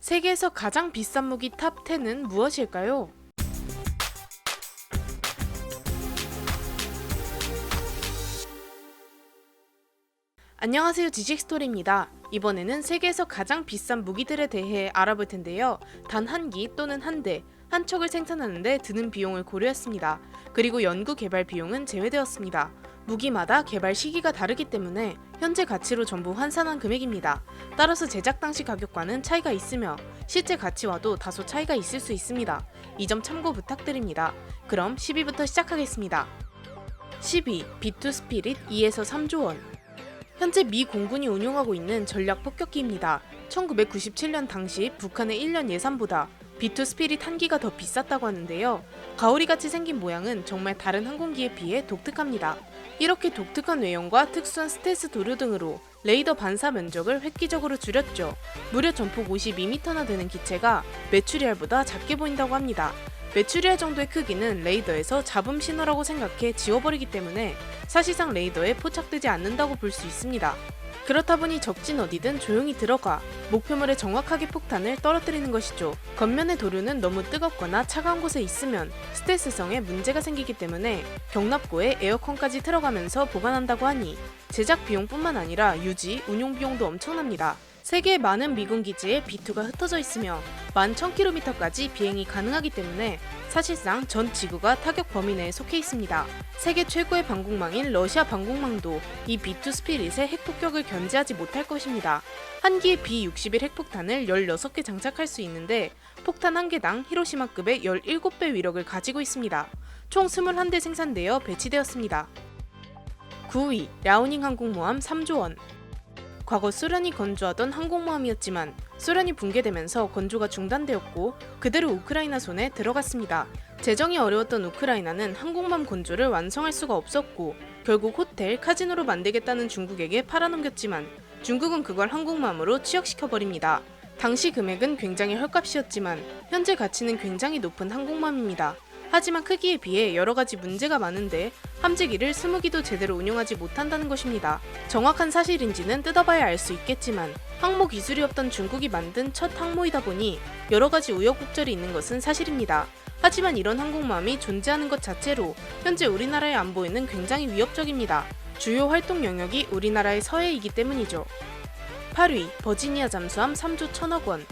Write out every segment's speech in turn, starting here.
세계에서 가장 비싼 무기 탑 10은 무엇일까요? 안녕하세요 지식스토리입니다. 이번에는 세계에서 가장 비싼 무기들에 대해 알아볼 텐데요. 단 한 기 또는 한 대, 한 척을 생산하는데 드는 비용을 고려했습니다. 그리고 연구 개발 비용은 제외되었습니다. 무기마다 개발 시기가 다르기 때문에 현재 가치로 전부 환산한 금액입니다. 따라서 제작 당시 가격과는 차이가 있으며 실제 가치와도 다소 차이가 있을 수 있습니다. 이 점 참고 부탁드립니다. 그럼 10위부터 시작하겠습니다. 10위 비투 스피릿 2에서 3조 원 현재 미 공군이 운용하고 있는 전략 폭격기입니다. 1997년 당시 북한의 1년 예산보다 B2 스피릿 한 기가 더 비쌌다고 하는데요. 가오리같이 생긴 모양은 정말 다른 항공기에 비해 독특합니다. 이렇게 독특한 외형과 특수한 스텔스 도료 등으로 레이더 반사 면적을 획기적으로 줄였죠. 무려 전폭 52m나 되는 기체가 메추리알보다 작게 보인다고 합니다. 메추리알 정도의 크기는 레이더에서 잡음 신호라고 생각해 지워버리기 때문에 사실상 레이더에 포착되지 않는다고 볼 수 있습니다. 그렇다 보니 적진 어디든 조용히 들어가 목표물에 정확하게 폭탄을 떨어뜨리는 것이죠. 겉면의 도료는 너무 뜨겁거나 차가운 곳에 있으면 스텔스성에 문제가 생기기 때문에 경납고에 에어컨까지 틀어가면서 보관한다고 하니 제작 비용뿐만 아니라 유지, 운용 비용도 엄청납니다. 세계의 많은 미군 기지에 B2가 흩어져 있으며 11,000km까지 비행이 가능하기 때문에 사실상 전 지구가 타격 범위 내에 속해 있습니다. 세계 최고의 방공망인 러시아 방공망도 이 B2 스피릿의 핵폭격을 견제하지 못할 것입니다. 한 기의 B-61 핵폭탄을 16개 장착할 수 있는데 폭탄 한 개당 히로시마급의 17배 위력을 가지고 있습니다. 총 21대 생산되어 배치되었습니다. 9위 라우닝 항공모함 3조 원 과거 소련이 건조하던 항공모함이었지만 소련이 붕괴되면서 건조가 중단되었고 그대로 우크라이나 손에 들어갔습니다. 재정이 어려웠던 우크라이나는 항공모함 건조를 완성할 수가 없었고 결국 호텔, 카지노로 만들겠다는 중국에게 팔아넘겼지만 중국은 그걸 항공모함으로 취역시켜버립니다. 당시 금액은 굉장히 헐값이었지만 현재 가치는 굉장히 높은 항공모함입니다. 하지만 크기에 비해 여러 가지 문제가 많은데 함재기를 20기도 제대로 운용하지 못한다는 것입니다. 정확한 사실인지는 뜯어봐야 알 수 있겠지만 항모 기술이 없던 중국이 만든 첫 항모이다 보니 여러 가지 우여곡절이 있는 것은 사실입니다. 하지만 이런 항공모함이 존재하는 것 자체로 현재 우리나라의 안보에는 굉장히 위협적입니다. 주요 활동 영역이 우리나라의 서해이기 때문이죠. 8위 버지니아 잠수함 3조 1천억 원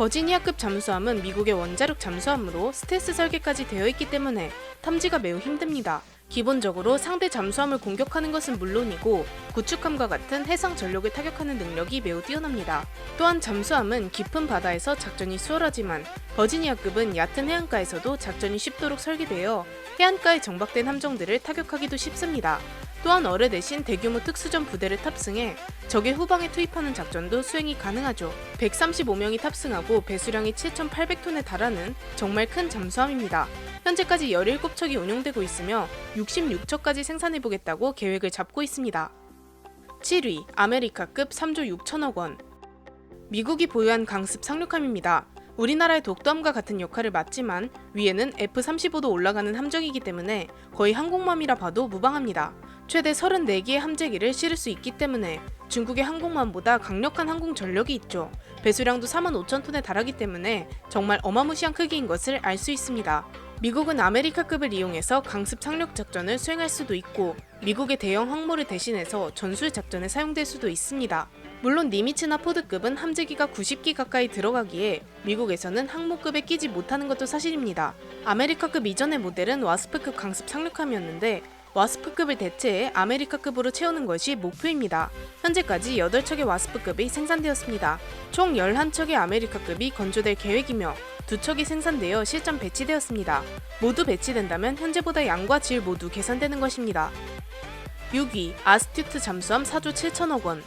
버지니아급 잠수함은 미국의 원자력 잠수함으로 스텔스 설계까지 되어 있기 때문에 탐지가 매우 힘듭니다. 기본적으로 상대 잠수함을 공격하는 것은 물론이고 구축함과 같은 해상 전력을 타격하는 능력이 매우 뛰어납니다. 또한 잠수함은 깊은 바다에서 작전이 수월하지만 버지니아급은 얕은 해안가에서도 작전이 쉽도록 설계되어 해안가에 정박된 함정들을 타격하기도 쉽습니다. 또한 어뢰 대신 대규모 특수전 부대를 탑승해 적의 후방에 투입하는 작전도 수행이 가능하죠. 135명이 탑승하고 배수량이 7,800톤에 달하는 정말 큰 잠수함입니다. 현재까지 17척이 운용되고 있으며 66척까지 생산해보겠다고 계획을 잡고 있습니다. 7위 아메리카급 3조 6천억 원 미국이 보유한 강습 상륙함입니다. 우리나라의 독도함과 같은 역할을 맡지만 위에는 F-35도 올라가는 함정이기 때문에 거의 항공모함이라 봐도 무방합니다. 최대 34개의 함재기를 실을 수 있기 때문에 중국의 항공모함보다 강력한 항공 전력이 있죠. 배수량도 4만 5천 톤에 달하기 때문에 정말 어마무시한 크기인 것을 알 수 있습니다. 미국은 아메리카급을 이용해서 강습 상륙 작전을 수행할 수도 있고 미국의 대형 항모를 대신해서 전술 작전에 사용될 수도 있습니다. 물론 니미츠나 포드급은 함재기가 90기 가까이 들어가기에 미국에서는 항모급에 끼지 못하는 것도 사실입니다. 아메리카급 이전의 모델은 와스프급 강습 상륙함이었는데 와스프급을 대체해 아메리카급으로 채우는 것이 목표입니다. 현재까지 8척의 와스프급이 생산되었습니다. 총 11척의 아메리카급이 건조될 계획이며 두 척이 생산되어 실전 배치되었습니다. 모두 배치된다면 현재보다 양과 질 모두 개선되는 것입니다. 6위 아스튜트 잠수함 4조 7천억 원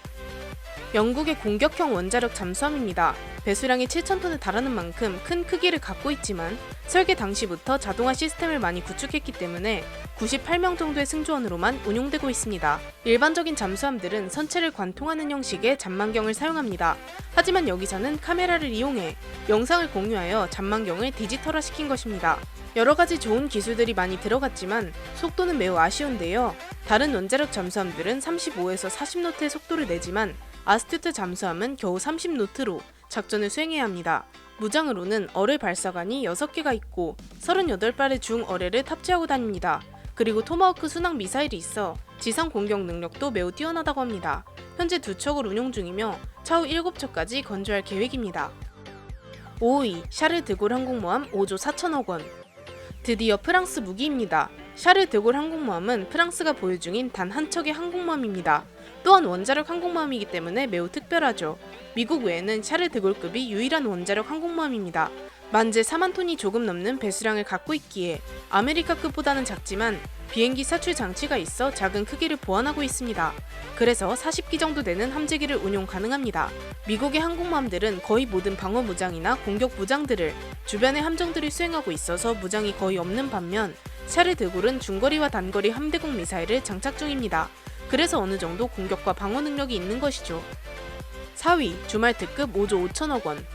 영국의 공격형 원자력 잠수함입니다. 배수량이 7,000톤에 달하는 만큼 큰 크기를 갖고 있지만 설계 당시부터 자동화 시스템을 많이 구축했기 때문에 98명 정도의 승조원으로만 운용되고 있습니다. 일반적인 잠수함들은 선체를 관통하는 형식의 잠망경을 사용합니다. 하지만 여기서는 카메라를 이용해 영상을 공유하여 잠망경을 디지털화 시킨 것입니다. 여러 가지 좋은 기술들이 많이 들어갔지만 속도는 매우 아쉬운데요. 다른 원자력 잠수함들은 35에서 40노트의 속도를 내지만 아스튜트 잠수함은 겨우 30노트로 작전을 수행해야 합니다. 무장으로는 어뢰 발사관이 6개가 있고 38발의 중어뢰를 탑재하고 다닙니다. 그리고 토마호크 순항 미사일이 있어 지상 공격 능력도 매우 뛰어나다고 합니다. 현재 두 척을 운용 중이며 차후 7척까지 건조할 계획입니다. 5위 샤르 드골 항공모함 5조 4천억 원 드디어 프랑스 무기입니다. 샤르 드골 항공모함은 프랑스가 보유 중인 단 한 척의 항공모함입니다. 또한 원자력 항공모함이기 때문에 매우 특별하죠. 미국 외에는 샤르 드골급이 유일한 원자력 항공모함입니다. 만재 4만 톤이 조금 넘는 배수량을 갖고 있기에 아메리카급보다는 작지만 비행기 사출 장치가 있어 작은 크기를 보완하고 있습니다. 그래서 40기 정도 되는 함재기를 운용 가능합니다. 미국의 항공모함들은 거의 모든 방어 무장이나 공격 무장들을 주변의 함정들이 수행하고 있어서 무장이 거의 없는 반면 샤르 드골은 중거리와 단거리 함대공 미사일을 장착 중입니다. 그래서 어느 정도 공격과 방어 능력이 있는 것이죠. 4위 주말 특급 5조 5천억 원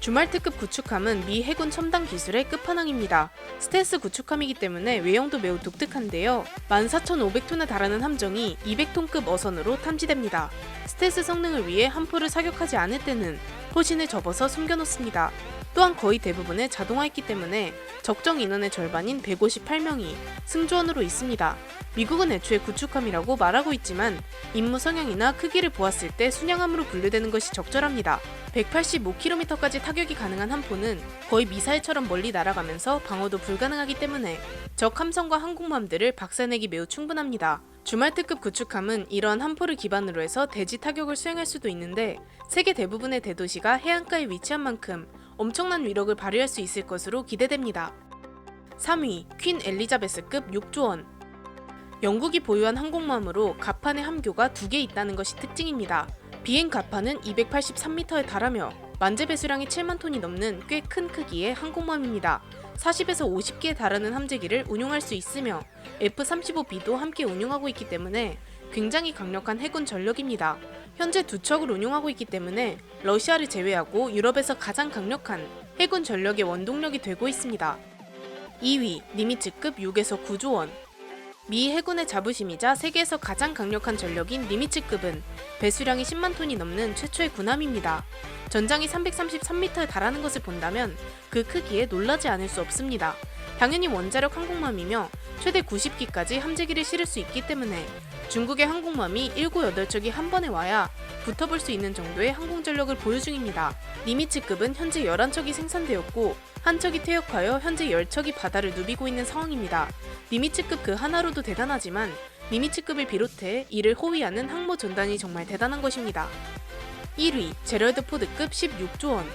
주말 특급 구축함은 미 해군 첨단 기술의 끝판왕입니다. 스텔스 구축함이기 때문에 외형도 매우 독특한데요. 14,500톤에 달하는 함정이 200톤급 어선으로 탐지됩니다. 스텔스 성능을 위해 함포를 사격하지 않을 때는 포신을 접어서 숨겨놓습니다. 또한 거의 대부분을 자동화했기 때문에 적정 인원의 절반인 158명이 승조원으로 있습니다. 미국은 애초에 구축함이라고 말하고 있지만 임무 성향이나 크기를 보았을 때 순양함으로 분류되는 것이 적절합니다. 185km까지 타격이 가능한 함포는 거의 미사일처럼 멀리 날아가면서 방어도 불가능하기 때문에 적 함성과 항공모함들을 박살내기 매우 충분합니다. 주말 특급 구축함은 이러한 함포를 기반으로 해서 대지 타격을 수행할 수도 있는데 세계 대부분의 대도시가 해안가에 위치한 만큼 엄청난 위력을 발휘할 수 있을 것으로 기대됩니다. 3위 퀸 엘리자베스급 6조 원 영국이 보유한 항공모함으로 갑판의 함교가 두 개 있다는 것이 특징입니다. 비행 갑판은 283m에 달하며 만재 배수량이 7만 톤이 넘는 꽤 큰 크기의 항공모함입니다. 40에서 50개에 달하는 함재기를 운용할 수 있으며 F-35B도 함께 운용하고 있기 때문에 굉장히 강력한 해군 전력입니다. 현재 두 척을 운용하고 있기 때문에 러시아를 제외하고 유럽에서 가장 강력한 해군 전력의 원동력이 되고 있습니다. 2위 니미츠급 6에서 9조 원 미 해군의 자부심이자 세계에서 가장 강력한 전력인 니미츠급은 배수량이 10만 톤이 넘는 최초의 군함입니다. 전장이 333m에 달하는 것을 본다면 그 크기에 놀라지 않을 수 없습니다. 당연히 원자력 항공모함이며 최대 90기까지 함재기를 실을 수 있기 때문에 중국의 항공모함이 7, 8척이 한 번에 와야 붙어볼 수 있는 정도의 항공전력을 보유 중입니다. 니미츠급은 현재 11척이 생산되었고 한 척이 퇴역하여 현재 10척이 바다를 누비고 있는 상황입니다. 니미츠급 그 하나로도 대단하지만 니미츠급을 비롯해 이를 호위하는 항모 전단이 정말 대단한 것입니다. 1위 제럴드 포드급 16조 원.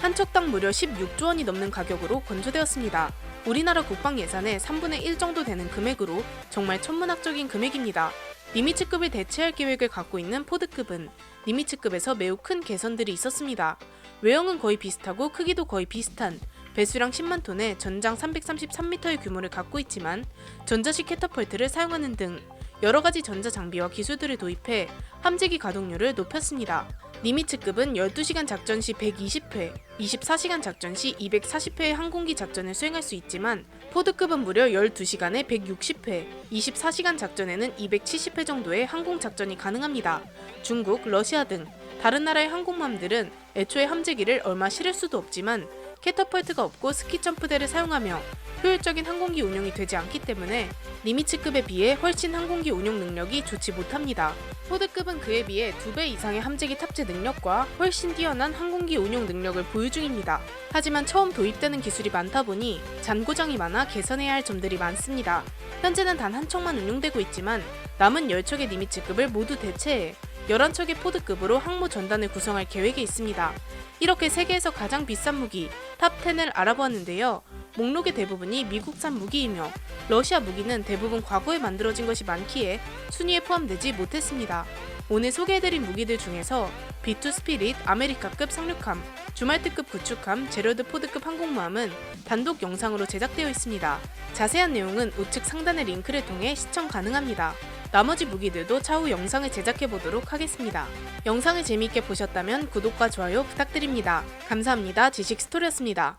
한 척당 무려 16조 원이 넘는 가격으로 건조되었습니다. 우리나라 국방 예산의 3분의 1 정도 되는 금액으로 정말 천문학적인 금액입니다. 니미츠급을 대체할 계획을 갖고 있는 포드급은 니미츠급에서 매우 큰 개선들이 있었습니다. 외형은 거의 비슷하고 크기도 거의 비슷한 배수량 10만 톤의 전장 333m의 규모를 갖고 있지만 전자식 캐터펄트를 사용하는 등 여러 가지 전자 장비와 기술들을 도입해 함재기 가동률을 높였습니다. 니미츠급은 12시간 작전 시 120회, 24시간 작전 시 240회의 항공기 작전을 수행할 수 있지만 포드급은 무려 12시간에 160회, 24시간 작전에는 270회 정도의 항공 작전이 가능합니다. 중국, 러시아 등 다른 나라의 항공모함들은 애초에 함재기를 얼마 실을 수도 없지만 캐터펄트가 없고 스키 점프대를 사용하며 효율적인 항공기 운용이 되지 않기 때문에 니미츠급에 비해 훨씬 항공기 운용 능력이 좋지 못합니다. 포드급은 그에 비해 2배 이상의 함재기 탑재 능력과 훨씬 뛰어난 항공기 운용 능력을 보유 중입니다. 하지만 처음 도입되는 기술이 많다 보니 잔고장이 많아 개선해야 할 점들이 많습니다. 현재는 단 한 척만 운용되고 있지만 남은 10척의 니미츠급을 모두 대체해 11척의 포드급으로 항모 전단을 구성할 계획이 있습니다. 이렇게 세계에서 가장 비싼 무기 탑10을 알아보았는데요. 목록의 대부분이 미국산 무기이며 러시아 무기는 대부분 과거에 만들어진 것이 많기에 순위에 포함되지 못했습니다. 오늘 소개해드린 무기들 중에서 B2 스피릿 아메리카급 상륙함, 주말특급 구축함, 제로드 포드급 항공모함은 단독 영상으로 제작되어 있습니다. 자세한 내용은 우측 상단의 링크를 통해 시청 가능합니다. 나머지 무기들도 차후 영상을 제작해 보도록 하겠습니다. 영상을 재미있게 보셨다면 구독과 좋아요 부탁드립니다. 감사합니다. 지식 스토리였습니다.